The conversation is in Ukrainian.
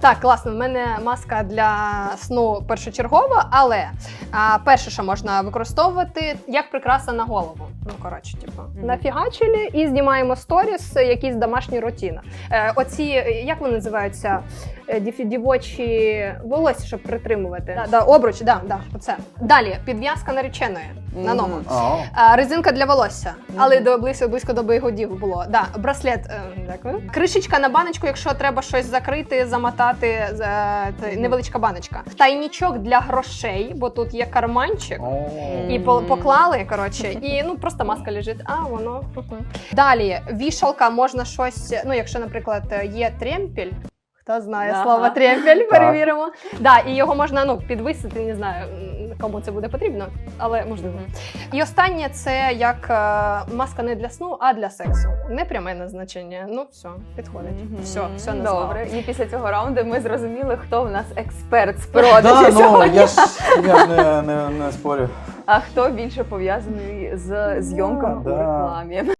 Так, класно. В мене маска для сну першочергова, але а, перше, що можна використовувати, як прикраса на голову. Ну коротше, типу, Мгм. нафігачили і знімаємо сторіс, якісь домашні рутини. Е, оці, як вони називаються? Е, Дівочі волосся, щоб притримувати. Да, да, обруч, да, да, оце. Далі підв'язка нареченої на ногу. Мгм. А, резинка для волосся, але до близько, близько до бигодів було. Да, браслет, е, дякую. Кришечка на баночку, якщо треба щось закрити, замотати, е, невеличка баночка. Тайнічок для грошей, бо тут є карманчик. о. І по- поклали, коротше, і ну просто маска лежить. А воно далі вішалка можна щось. Ну, якщо, наприклад, є тремпель. Хто знає Ага. слово тремпель, перевіримо. Да, і його можна ну підвисити, не знаю кому це буде потрібно, але можливо. І останнє це як е, маска не для сну, а для сексу. Не пряме назначення. Ну все, підходить. Все, все назвала. Добре. І після цього раунду ми зрозуміли, хто в нас експерт з Да, продажу ну, сьогодні. я ж я не, не, не спорю. А хто більше пов'язаний з зйомками у рекламі?